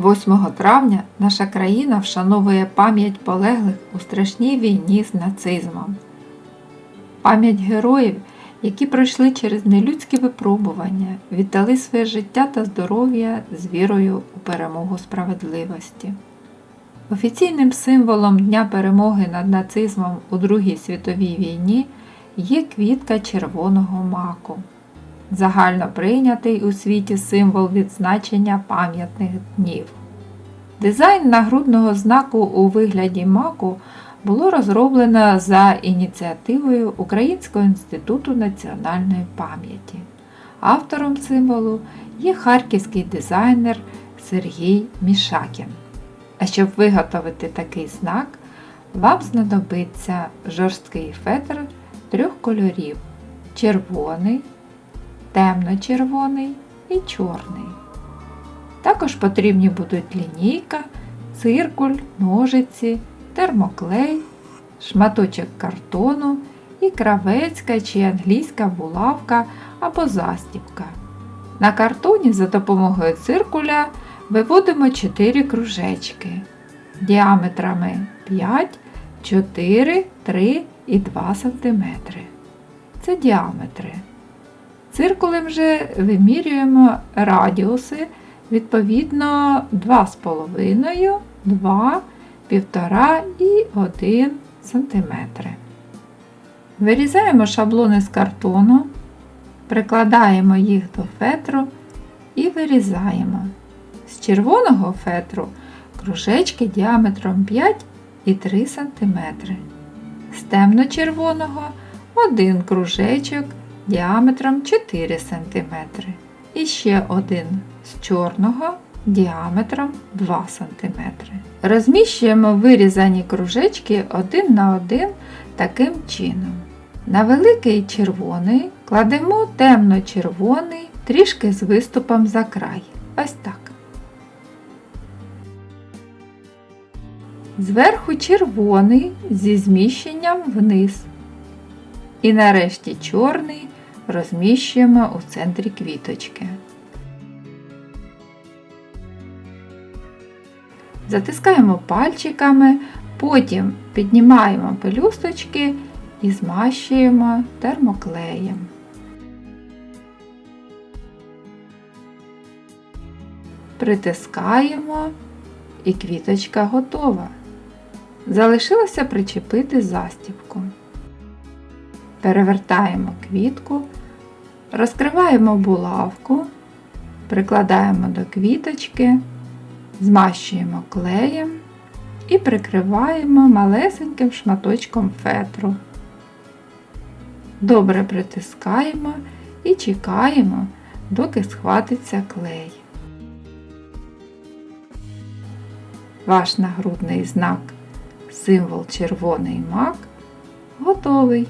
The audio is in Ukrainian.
8 травня наша країна вшановує пам'ять полеглих у страшній війні з нацизмом. Пам'ять героїв, які пройшли через нелюдські випробування, віддали своє життя та здоров'я з вірою у перемогу справедливості. Офіційним символом Дня перемоги над нацизмом у Другій світовій війні є квітка червоного маку загально прийнятий у світі символ відзначення пам'ятних днів. Дизайн нагрудного знаку у вигляді маку було розроблено за ініціативою Українського інституту національної пам'яті. Автором символу є харківський дизайнер Сергій Мішакін. А щоб виготовити такий знак, вам знадобиться жорсткий фетр трьох кольорів червоний, темно-червоний і чорний. Також потрібні будуть лінійка, циркуль, ножиці, термоклей, шматочок картону і кравецька чи англійська булавка або застібка. На картоні за допомогою циркуля виводимо 4 кружечки діаметрами 5, 4, 3 і 2 см. Це діаметри. Циркулем же вимірюємо радіуси відповідно 2,5, 2, 1,5 і 1 см. Вирізаємо шаблони з картону, прикладаємо їх до фетру і вирізаємо. З червоного фетру кружечки діаметром 5 і 3 см. З темно-червоного один кружечок діаметром 4 см. І ще один з чорного діаметром 2 см. Розміщуємо вирізані кружечки один на один таким чином. На великий червоний кладемо темно-червоний трішки з виступом за край. Ось так. Зверху червоний зі зміщенням вниз. І нарешті чорний розміщуємо у центрі квіточки. Затискаємо пальчиками, потім піднімаємо пелюсточки і змащуємо термоклеєм. Притискаємо і квіточка готова. Залишилося причепити застібку. Перевертаємо квітку, розкриваємо булавку, прикладаємо до квіточки, змащуємо клеєм і прикриваємо малесеньким шматочком фетру. Добре притискаємо і чекаємо, доки схватиться клей. Ваш нагрудний знак, символ червоний мак, готовий.